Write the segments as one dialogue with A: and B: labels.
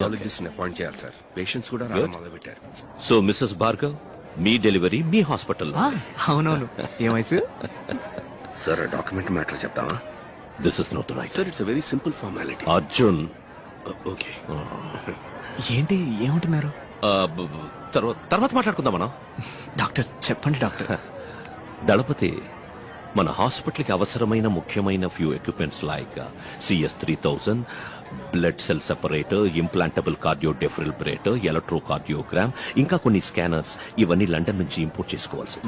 A: Cardiologist appoint చేయాలి sir patients కూడా రావడం మొదలు పెట్టారు
B: సో మిస్సెస్ భార్గవ్ మీ డెలివరీ మీ హాస్పిటల్
C: ఆ, అవునవును. ఏ వయసు?
A: సార్ డాక్యుమెంట్ మ్యాటర్ చెప్తామా
B: this is not right
A: sir it's very simple formality
B: Arjun
A: okay
C: ఏంటి ఏమంటున్నారు?
B: బ- తర్వాత తర్వాత మాట్లాడుకుందాం మనం.
C: డాక్టర్ చెప్పండి డాక్టర్.
B: దళపతి మన హాస్పిటల్కి అవసరమైన ముఖ్యమైన few equipments like CS three thousand blood cell separator implantable cardio defibrillator electrocardiogram ఇంకా కొన్ని స్కానర్స్ ఇవన్నీ లండన్ నుంచి ఇంపోర్ట్ చేసుకోవాల్సి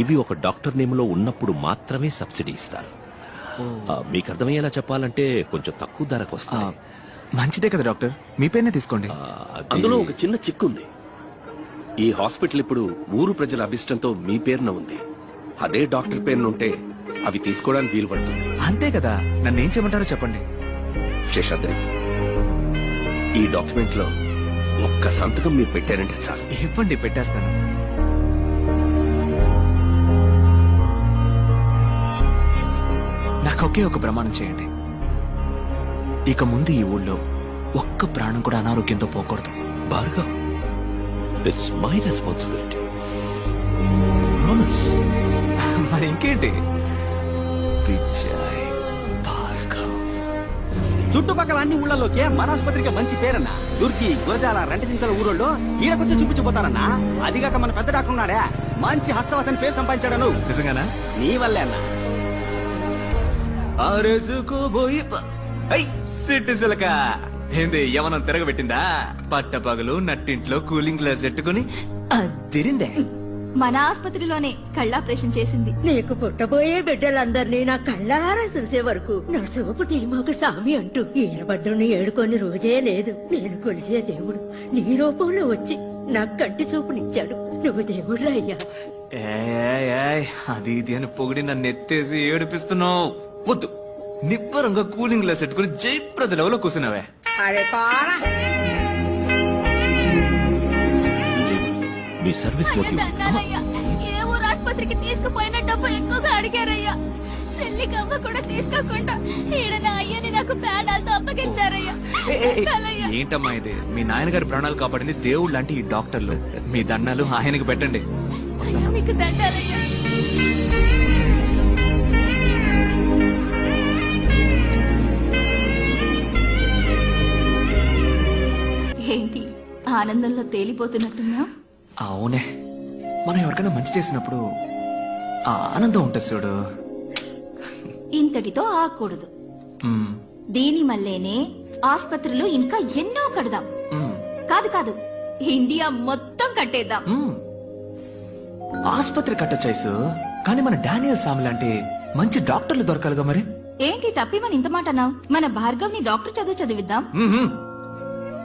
B: ఇవి ఒక డాక్టర్ నేమ్లో ఉన్నప్పుడు మాత్రమే సబ్సిడీ ఇస్తారు. ఆ, మీకు అర్థమయ్యేలా చెప్పాలంటే కొంచెం తక్కువ ధరకు
C: ఆ,
B: వస్తాయి
C: మంచిదే కదా డాక్టర్. మీ పేరునే తీసుకోండి.
B: ఆ, అది-
A: అందులో ఒక చిన్న చిక్కు ఉంది ఈ హాస్పిటల్ ఇప్పుడు ఊరు ప్రజల అభిష్టంతో మీ పేరున ఉంది. అదే డాక్టర్ పేరున ఉంటే అవి తీసుకోవడానికి వీలు పడుతుంది.
C: అంతే కదా. నన్ను ఏం చేయమంటారో చెప్పండి.
A: శేషాద్రి ఈ డాక్యుమెంట్లో ఒక్క సంతకం మీరు పెట్టారంటే చాలు.
C: ఇవ్వండి పెట్టేస్తాను. నాకు ఒకే ఒక ప్రమాణం చేయండి. ఇక ముందు ఈ ఊళ్ళో ఒక్క ప్రాణం కూడా అనారోగ్యంతో పోకూడదు.
B: Bhargav it's my responsibility promise
C: మరి ఇంకేంటి? విజయ్ భార్గవ్
D: చుట్టుపక్కల అన్ని ఊళ్ళలోకే మన ఆసుపత్రికి మంచి పేరన్నా. దుర్కి గురజాల రెంటసింతల ఊరోళ్ళు ఈడకొచ్చి చూపించిపోతారన్నా అదిగాక మన పెద్ద డాక్టర్ ఉన్నాడే. మంచి హస్తవాసని పేరు సంపాదించాడను.
C: నిజంగానా?
D: నీ వల్లే అన్నా.
C: ఆరేసుకోబోయి సిట్టి సిలక. ఏంది యవనం తిరగబెట్టిందా? పట్టపగలు నట్టింట్లో కూలింగ్ గ్లాస్ పెట్టుకుని అదిరిందే.
E: మన ఆసుపత్రిలోనే కళ్ళాపరేషన్ చేసింది.
F: నీకు పుట్టబోయే బిడ్డలందరినీ నా కళ్ళారా చూసే వరకు నా సోపు తీర్మాక సామి అంటూ ఈరభద్రుని ఏడుకొని రోజే లేదు. నేను కొలిసే దేవుడు నీ రూపంలో వచ్చి నా కంటి చూపునిచ్చాడు. నువ్వు దేవుడు అయ్యా.
C: అది ఇది అని పొగిడి నన్ను ఎత్తేసి ఏడిపిస్తున్నావు. వద్దు. నిబ్బరంగా కూలింగ్ గ్లాస్ పెట్టుకుని జయప్రద లెవెల్లో కూర్చున్నావే.
F: అరే పారా.
B: మీ సర్వీస్
E: దండాలయ్యా ఏ ఊరు ఆసుపత్రికి తీసుకుపోయిన డబ్బు ఎక్కువగా అడిగారయ్యా. చెల్లి కవ్వ కూడా తీసుకోకుండా ఈడ నా అయ్యని నాకు అప్పగించారయ్యా.
C: ఏంటమ్మా ఇది? మీ నాయనగారి ప్రాణాలు కాపాడింది దేవుడు లాంటి ఈ డాక్టర్లు. మీ దండాలు ఆయనకి పెట్టండి.
E: మీకు దండాలయ్యా. ఏంటి? ఆనందంలో తేలిపోతున్నట్టున్నా
C: అవునే. మనం ఎవరికైనా మంచి చేసినప్పుడు ఆ ఆనందం ఉంటుంది చూడు.
E: ఇంతటితో ఆకూడదు
C: మ్మ్,
E: దీని మల్లేనే ఆసుపత్రులు ఇంకా ఎన్నో కడదాం.
C: మ్మ్,
E: కాదు కాదు. ఇండియా మొత్తం కట్టేద్దాం.
C: మ్మ్. ఆసుపత్రి కట్టొచ్చాయిసు కానీ మన డానియల్ సామి లాంటి మంచి డాక్టర్లు దొరకాలిగా మరి.
E: ఏంటి తప్పిమని ఇంత మాట అన్నావు? మన భార్గవ్ని డాక్టర్ చదువు చదివిద్దాం.
C: మ్మ్.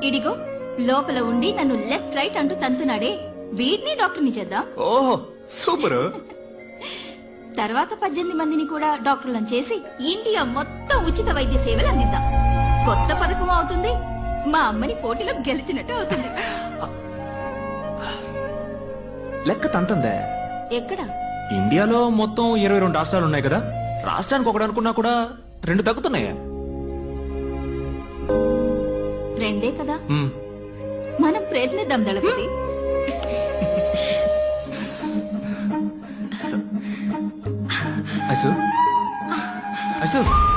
E: ఇడిగో లోపల ఉండి నన్ను లెఫ్ట్ రైట్ అంటూ తంతున్నాడే వీడిని డాక్టర్ని చేద్దాం.
C: ఓహో సూపర్.
E: తర్వాత పద్దెనిమిది మందిని కూడా డాక్టర్లను చేసి ఇండియా మొత్తం ఉచిత వైద్య సేవలు అందిద్దాం. కొత్త పథకం అవుతుంది. మా అమ్మని పోటీలో గెలిచినట్టు అవుతుంది.
C: లెక్క తంతందే.
E: ఎక్కడ?
C: ఇండియాలో మొత్తం ఇరవై రెండు రాష్ట్రాలు ఉన్నాయి కదా. రాష్ట్రానికి ఒకటి అనుకున్నా కూడా రెండు తగ్గుతున్నాయా.
E: రెండే కదా. మనం ప్రయత్నిద్దాం Dalapathi.
C: Ice ice
E: Thalapathy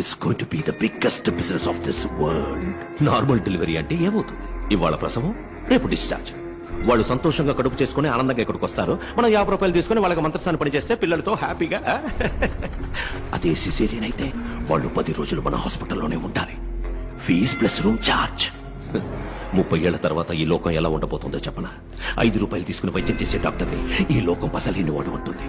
B: it's going to be the biggest business of this world normal delivery అంటే ఏమవుతుంది? ఇవాళ ప్రసవం రేపు డిశ్చార్జ్ వాళ్ళు సంతోషంగా కడుపు చేసుకుని ఆనందంగా ఇక్కడికి వస్తారు? మనం యాభై రూపాయలు తీసుకుని వాళ్ళకి మంత్రస్థానం పని చేస్తే పిల్లలతో హ్యాపీగా? అదే సిజేరియన్ అయితే వాళ్ళు పది రోజులు మన హాస్పిటల్లోనే ఉండాలి. ఫీజ్ ప్లస్ రూమ్ ఛార్జ్ ముప్పై ఏళ్ళ తర్వాత ఈ లోకం ఎలా ఉండబోతుందో చెప్పనా? ఐదు రూపాయలు తీసుకుని వైద్యం చేసే డాక్టర్ని ఈ లోకం పసలేని వాడు అంటుంది.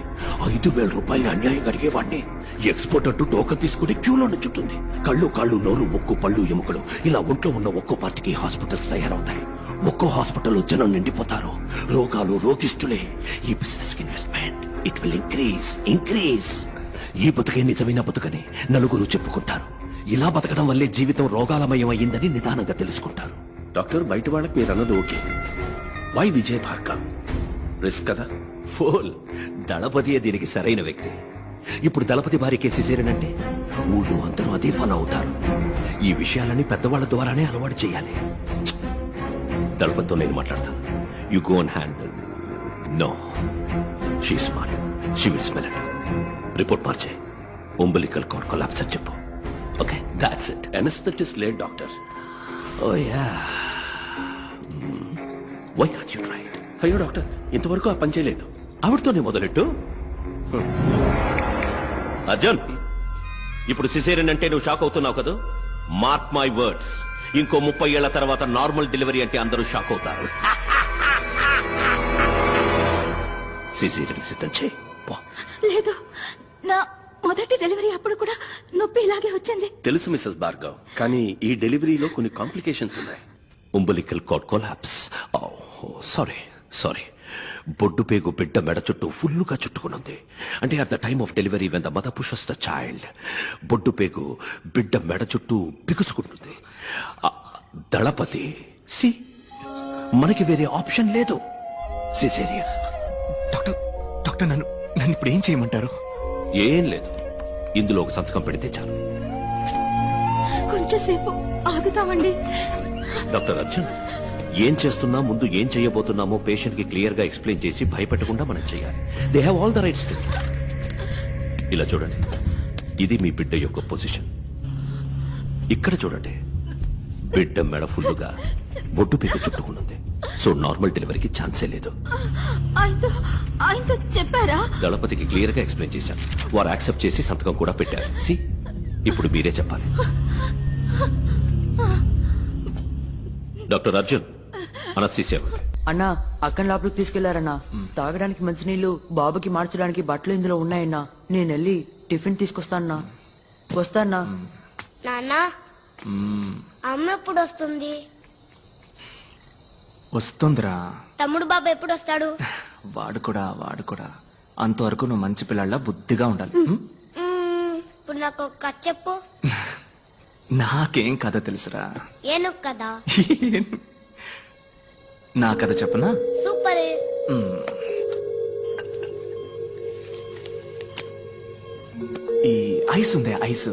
B: ఐదు వేల రూపాయలు అన్యాయం అడిగేవాడిని. ఎక్స్పోర్ట్ అంటూ టోకన్ తీసుకుని క్యూలో నుంచుంటుంది. కళ్ళు కాళ్ళు నోరు ముక్కు పళ్ళు ఎముకలు ఇలా ఒంట్లో ఉన్న ఒక్కో పార్టీకి హాస్పిటల్స్ తయారవుతాయి. ఒక్కో హాస్పిటల్లో జనం నిండిపోతారు. రోగాలు రోగిస్తులే ఈ business investment it will increase increase ఈ బతుకే నిజమైన బతుకని నలుగురు చెప్పుకుంటారు. ఇలా బతకడం వల్లే జీవితం రోగాలమయం అయ్యిందని నిదానంగా తెలుసుకుంటారు.
A: డాక్టర్ బయట వాళ్ళకి మీరు అన్నది okay. Why Vijay Bhargav risk కదా?
B: ఫోల్! దళపతియే దీనికి సరైన వ్యక్తి. ఇప్పుడు దళపతి భార్య కేసు చేరనంటే ఊళ్ళో అందరూ అదే ఫాలో అవుతారు. ఈ విషయాలని పెద్దవాళ్ళ ద్వారానే అలవాటు చేయాలి. దళపతితో నేను మాట్లాడతాను. You go and handle no she smart she will smell it report మార్చే. ఉంబలికల్ కార్డ్ కొలాప్స్ అని చెప్పు. Okay that's it
A: anaesthetist late doctor
B: oh yeah why can't you try
A: అయ్యో డాక్టర్ ఇంతవరకు ఆ పని చేయలేదు.
B: ఆవిడతోనే మొదలెట్టు? అర్జున్ ఇప్పుడు సిసేరియన్ అంటే నువ్వు షాక్ అవుతున్నావు కదా? మార్క్ మై వర్డ్స్ ఇంకో ముప్పై ఏళ్ళ తర్వాత నార్మల్ డెలివరీ అంటే అందరూ షాక్ అవుతారు. సిసేరియన్ సిద్ధం చేయి.
E: లేదు నా మొదటి డెలివరీ అప్పుడు కూడా నొప్పి ఇలాగే వచ్చింది.
A: తెలుసు మిస్సెస్ భార్గవ్ కానీ ఈ డెలివరీలో కొన్ని కాంప్లికేషన్స్ ఉన్నాయి.
B: Umbilical cord collapse. Oh, sorry sorry బొడ్డు పేగు బిడ్డ మెడ చుట్టూ ఫుల్లుగా చుట్టుకునుంది. అంటే at the time of delivery when the mother pushes the child బొడ్డు పేగు బిడ్డ మెడ చుట్టూ బిగుసుకుంటుంది. దళపతి సి మనకి వేరే ఆప్షన్ లేదు. సిసేరియన్
C: డాక్టర్ డాక్టర్ నన్ను నన్ను ఇప్పుడు ఏం చేయమంటారు?
B: ఏం లేదు. ఇందులో ఒక సంతకం పెడితే చాలు.
E: కొంచెం సేపు ఆగుతామండి.
B: డాక్టర్ అర్జున్ ఏం చేస్తున్నా ముందు ఏం చేయబోతున్నామో పేషెంట్కి క్లియర్గా ఎక్స్ప్లెయిన్ చేసి భయపెట్టకుండా మనం చేయాలి. They have all the rights to ఇలా చూడండి. ఇది మీ బిడ్డ యొక్క పొజిషన్. ఇక్కడ చూడండి. బిడ్డ మెడ ఫుల్లుగా బొడ్డు పీక చుట్టుకున్నది సో నార్మల్ డెలివరీకి ఛాన్సే లేదు.
E: ఆయనతో ఆయనతో చెప్పారా?
B: దళపతికి క్లియర్గా ఎక్స్ప్లెయిన్ చేశాను. వారు యాక్సెప్ట్ చేసి సంతకం కూడా పెట్టారు. సి ఇప్పుడు మీరే చెప్పాలి. డాక్టర్ అర్జున్. అనస్థిసియా
G: అన్నా అక్కని లోపలికి తీసుకెళ్ళారన్నా. తాగడానికి మంచినీళ్ళు బాబుకి మార్చడానికి బట్టలు ఇందులో ఉన్నాయన్నా. నేను వెళ్ళి టిఫిన్ తీసుకొస్తానన్నా. వస్తానా
H: నాన్న అమ్మ ఎప్పుడు వస్తుంది?
C: వస్తుందిరా.
H: తమ్ముడు బాబు ఎప్పుడు వస్తాడు?
C: వాడు కూడా వాడు కూడా. అంతవరకు నువ్వు మంచి పిల్లల బుద్ధిగా ఉండాలి.
H: ఇప్పుడు నాకు ఒక కథ చెప్పు.
C: నాకేం కథ తెలుసురా?
H: ఏను కదా
C: నా కథ చెప్పనా?
H: సూపర్.
C: ఈ ఐస్ ఉందే ఐస్?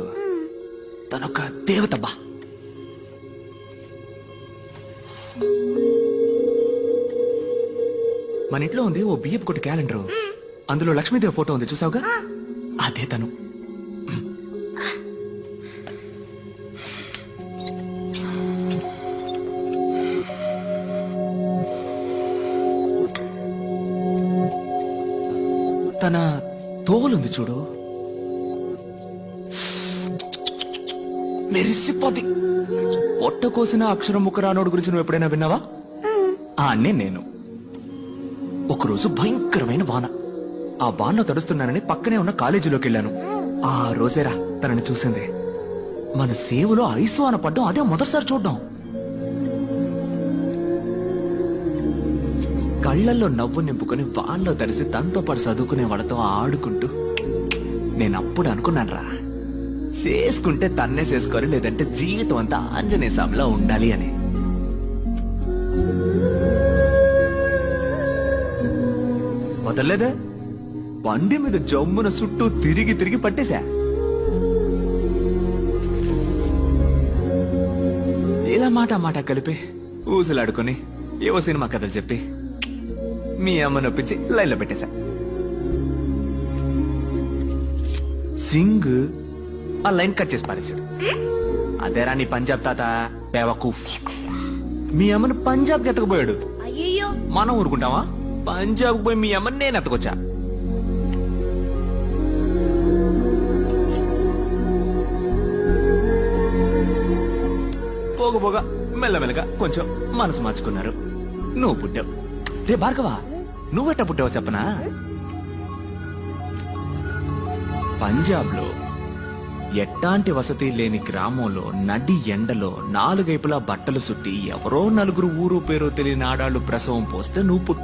C: తనొక దేవత బా మన ఇంట్లో ఉంది ఓ బియ్యపు కొట్టి క్యాలెండర్. అందులో లక్ష్మీదేవి ఫోటో ఉంది చూసావుగా? అదే తను. తన తోలుంది చూడు. మెరిసిపోది పొట్ట కోసిన అక్షరం ముక్క గురించి నువ్వు ఎప్పుడైనా విన్నావా? ఆ అన్నే నేను. ఒకరోజు భయంకరమైన వాన. ఆ వానలో తడుస్తున్నానని పక్కనే ఉన్న కాలేజీలోకి వెళ్ళాను ఆ రోజేరా తనని చూసింది. మన సేవలో ఐసు అన పడ్డం అదే మొదటిసారి చూడ్డం. కళ్ళల్లో నవ్వు నింపుకొని వాన్లో తడిసి తనతో పాటు చదువుకునే వాళ్ళతో ఆడుకుంటూ నేను అప్పుడు అనుకున్నాను రా చేసుకుంటే తన్నే చేసుకోవాలి లేదంటే జీవితం అంతా ఆంజనేయ స్వామిలో ఉండాలి అని. వదలలేదే? బండి మీద జమ్మున చుట్టూ తిరిగి తిరిగి పట్టేశా. ఇలా మాట మాట కలిపి ఊసులాడుకొని ఏవో సినిమా కథలు చెప్పి మీ అమ్మను ఒప్పించి లైన్లో పెట్టేశా. సింగ్? ఆ లైన్ కట్ చేసి పారేశాడు. అదే నీ పంజాబ్ తాత? పేవకు. మీ అమ్మను పంజాబ్
H: ఎతకపోయాడు
C: మనం ఊరుకుంటావా పంజాబ్ పోయి మీ అమ్మని నేను ఎత్తకొచ్చా? పోగ పోగా మెల్లమెల్లగా కొంచెం మనసు మార్చుకున్నారు. నువ్వు పుట్టావు. రే భార్గవా నువ్వెట్ట పుట్టావు చెప్పనా? పంజాబ్లో ఎట్టాంటి వసతి లేని గ్రామంలో నడి ఎండలో నాలుగైపులా బట్టలు సుట్టి ఎవరో నలుగురు ఊరు పేరు తెలియని ఆడాళ్ళు ప్రసవం పోస్తే నువ్వు పుట్ట